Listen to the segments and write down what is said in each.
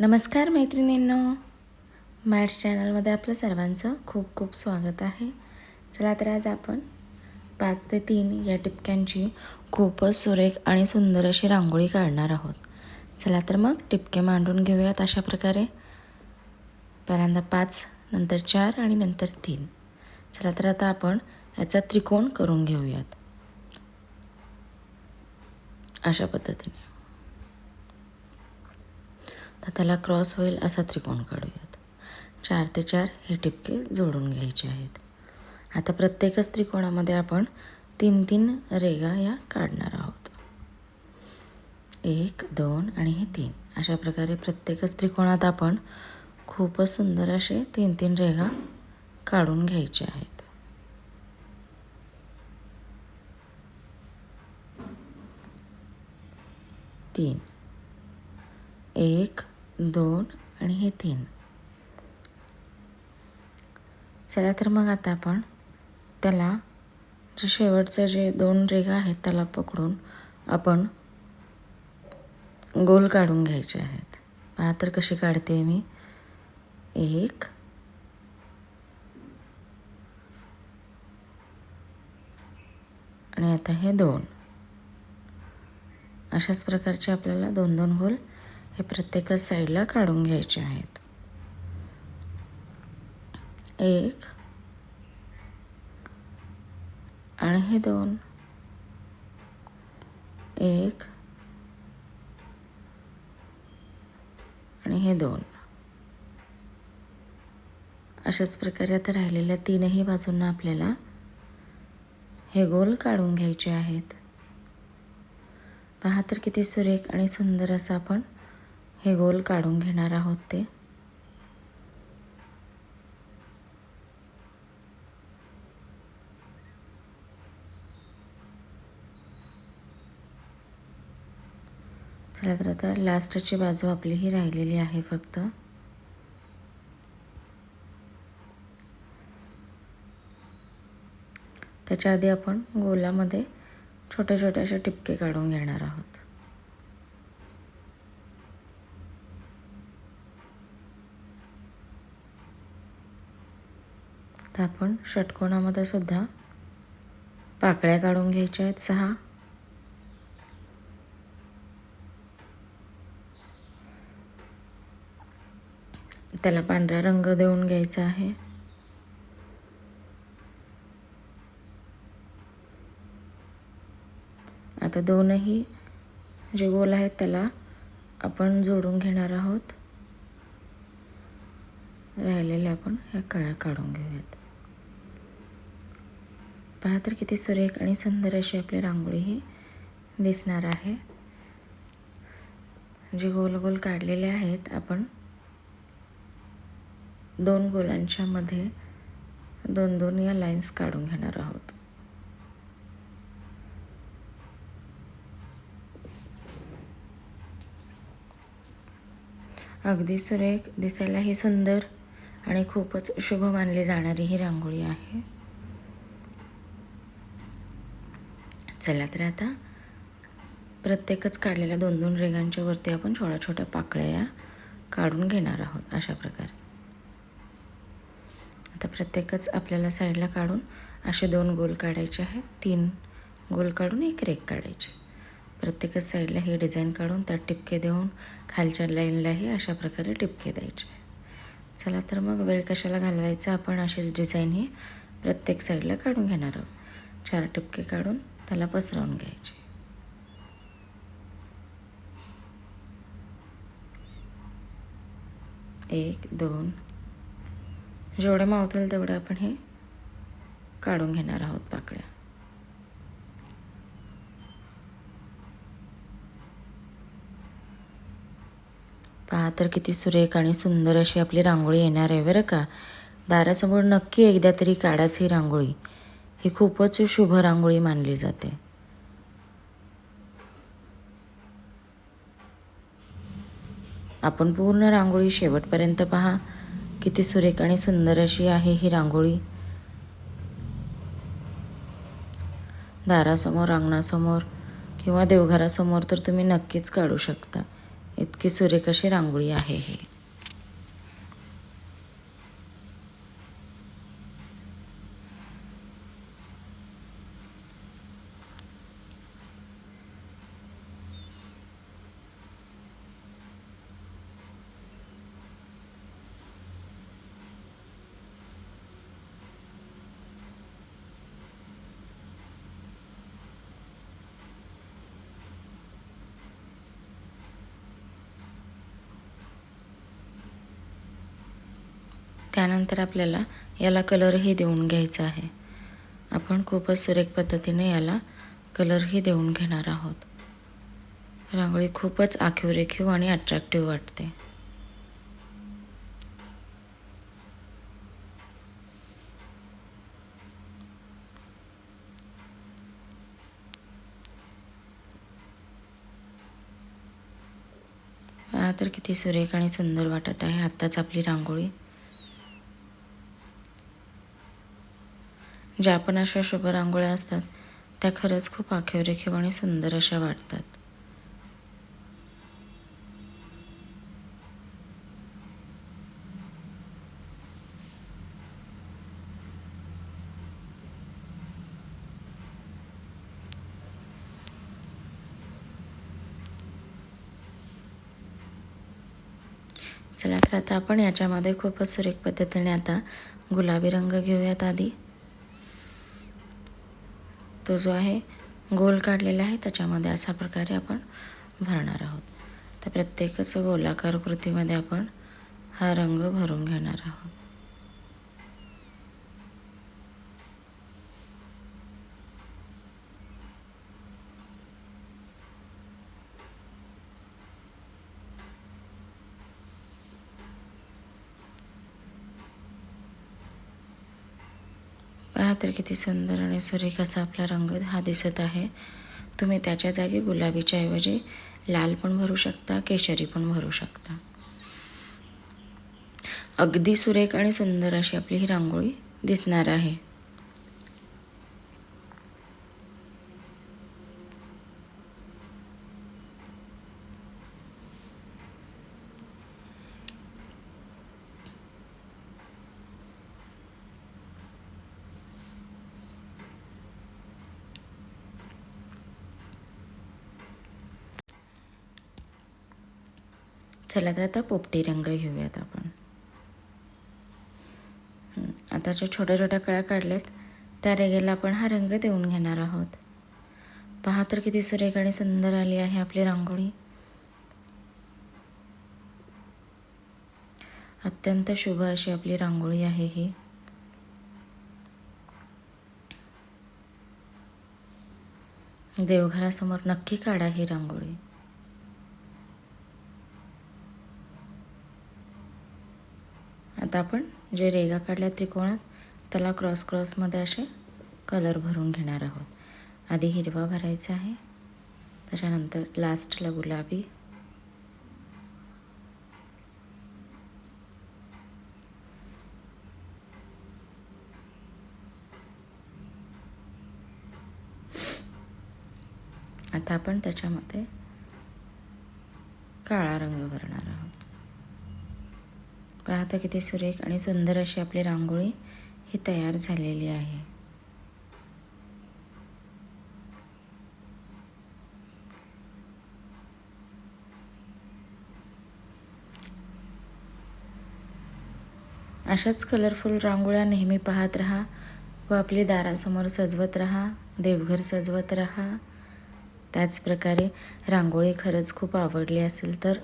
नमस्कार मैत्रिणींनो. मॅट्स चॅनलमध्ये आपलं सर्वांचं खूप खूप स्वागत आहे. चला तर आज आपण पाच ते तीन या टिपक्यांची खूपच सुरेख आणि सुंदर अशी रांगोळी काढणार आहोत. चला तर मग टिपके मांडून घेऊयात अशा प्रकारे. पहिल्यांदा पाच नंतर चार आणि नंतर तीन. चला तर आता आपण याचा त्रिकोण करून घेऊयात. अशा पद्धतीने. तर त्याला क्रॉस होईल असा त्रिकोण काढूयात. चार ते चार हे टिपके जोडून घ्यायचे आहेत. आता प्रत्येकच त्रिकोणामध्ये आपण तीन तीन रेगा या काढणार आहोत. एक दोन आणि हे तीन. अशा प्रकारे प्रत्येकच त्रिकोणात आपण खूपच सुंदर असे तीन तीन रेगा काढून घ्यायचे आहेत. तीन. एक दोन आणि हे तीन. चला तर मग आता आपण त्याला जे शेवटचे जे दोन रेगा आहेत त्याला पकडून आपण गोल काढून घ्यायचे आहेत. पहा तर कशी काढते मी. एक आणि आता हे दोन. अशाच प्रकारचे आपल्याला दोन दोन गोल हे प्रत्येकच साईडला काढून घ्यायचे आहेत. एक आणि हे दोन. एक आणि हे दोन. अशाच प्रकारे आता राहिलेल्या तीनही बाजूंना आपल्याला हे गोल काढून घ्यायचे आहेत. पहा तर किती सुरेख आणि सुंदर असं आपण हे गोल काढून घेणार आहोत ते. चला तर आता लास्टची बाजू आपली ही राहिलेली आहे फक्त. त्याच्या आधी आपण गोलामध्ये छोट्या छोट्याशा टिपके काढून घेणार आहोत. तर आपण षटकोणामध्ये सुद्धा पाकळ्या काढून घ्यायच्या आहेत. सहा. त्याला पांढरा रंग देऊन घ्यायचा आहे. आता दोनही जे गोल आहेत त्याला आपण जोडून घेणार आहोत. राहिलेल्या आपण ह्या कळ्या काढून घेऊयात. पहा तर किती सुरेख आणि सुंदर अशी आपली रांगोळी ही दिसणार आहे. जे गोल गोल काढलेले आहेत आपण दोन गोलांच्या मध्ये दोन दोन या लाईन्स काढून घेणार आहोत. अगदी सुरेख दिसायला ही सुंदर आणि खूपच शुभ मानली जाणारी ही रांगोळी आहे. चला तर आता प्रत्येकच काढलेल्या दोन दोन रेगांच्या वरती आपण छोट्या छोट्या पाकळ्या या काढून घेणार आहोत अशा प्रकारे. आता प्रत्येकच आपल्याला साईडला काढून असे दोन गोल काढायचे आहेत. तीन गोल काढून एक रेग काढायची. प्रत्येकच साईडला ही डिझाईन काढून त्यात टिपके देऊन खालच्या लाईनलाही अशा प्रकारे टिपके द्यायचे. चला तर मग वेळ कशाला घालवायचा? आपण अशीच डिझाईन ही प्रत्येक साईडला काढून घेणार आहोत. चार टिपके काढून त्याला पसरवून घ्यायचे. एक दोन. जेवढे मावतील तेवढे आपण हे काढून घेणार आहोत पाकळ्या. पहा तर किती सुरेख आणि सुंदर अशी आपली रांगोळी येणार आहे बरं का? दारासमोर नक्की एकदा तरी काढाच ही रांगोळी. ही खूपच शुभ रांगोळी मानली जाते. आपण पूर्ण रांगोळी शेवटपर्यंत पहा. किती सुरेख आणि सुंदर अशी आहे ही रांगोळी. दारासमोर अंगणासमोर किंवा देवघरासमोर तर तुम्ही नक्कीच काढू शकता. इतकी सुरेख अशी रांगोळी आहे ही. त्यानंतर आपल्याला याला कलरही देऊन घ्यायचा आहे. आपण खूपच सुरेख पद्धतीने याला कलरही देऊन घेणार आहोत. रांगोळी खूपच आखीव रेखीव आणि अट्रॅक्टिव्ह वाटते. तर किती सुरेख आणि सुंदर वाटत आहे आत्ताच आपली रांगोळी. ज्या पण अशा शुभ रांगोळ्या असतात त्या खरंच खूप आखेवरेखीव आणि सुंदर अशा वाटतात. चला तर आता आपण याच्यामध्ये खूपच सुरेख पद्धतीने आता गुलाबी रंग घेऊयात आधी. तो जो आहे गोल काढलेला आहे त्याच्यामध्ये अशा प्रकारे आपण भरणार आहोत. तर प्रत्येकच गोलाकार कृतीमध्ये आपण हा रंग भरून घेणार आहोत. पहा तर किती सुंदर आणि सुरेख असा आपला रंग हा दिसत आहे. तुम्ही त्याच्या जागी गुलाबीच्या ऐवजी लाल पण भरू शकता केशरी पण भरू शकता. अगदी सुरेख आणि सुंदर अशी आपली ही रांगोळी दिसणार आहे. चला तर आता पोपटी रंग घेऊयात आपण. आता ज्या छोट्या छोट्या कळ्या काढल्यात त्या रेगेला आपण हा रंग देऊन घेणार आहोत. पहा तर किती सुरेख आणि सुंदर आली आहे आपली रांगोळी. अत्यंत शुभ अशी आपली रांगोळी आहे ही. देवघरासमोर नक्की काढा ही रांगोळी. आता आपण जे रेगा काढल्या त्रिकोणात त्याला क्रॉस क्रॉसमध्ये असे कलर भरून घेणार आहोत. आधी हिरवा भरायचा आहे. त्याच्यानंतर लास्टला गुलाबी. आता आपण त्याच्यामध्ये काळा रंग भरणार आहोत. पाहता किती सुरेख आणि सुंदर अशी आपली रांगोळी ही तयार झालेली आहे. अशाच कलरफुल रांगोळ्या नेहमी पाहत राहा व आपली दारासमोर सजवत राहा देवघर सजवत राहा. त्याचप्रकारे रांगोळी खरंच खूप आवडली असेल तर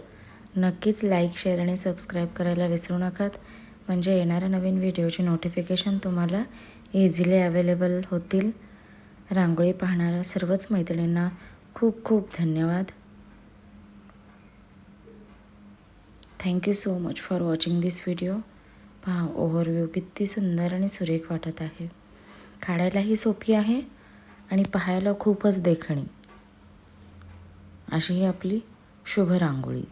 नक्कीच लाईक शेअर आणि सबस्क्राईब करायला विसरू नकात. म्हणजे येणाऱ्या नवीन व्हिडिओचे नोटिफिकेशन तुम्हाला इझिली अवेलेबल होतील. रांगोळी पाहणाऱ्या सर्वच मैत्रिणींना खूप खूप धन्यवाद. Thank you so much for watching this video पहा ओव्हरव्ह्यू किती सुंदर आणि सुरेख वाटत आहे. काढायलाही सोपी आहे आणि पाहायला खूपच देखणी. अशी ही आपली शुभ रांगोळी.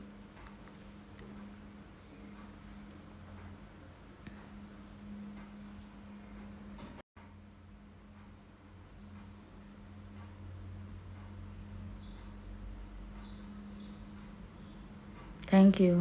थँक्यू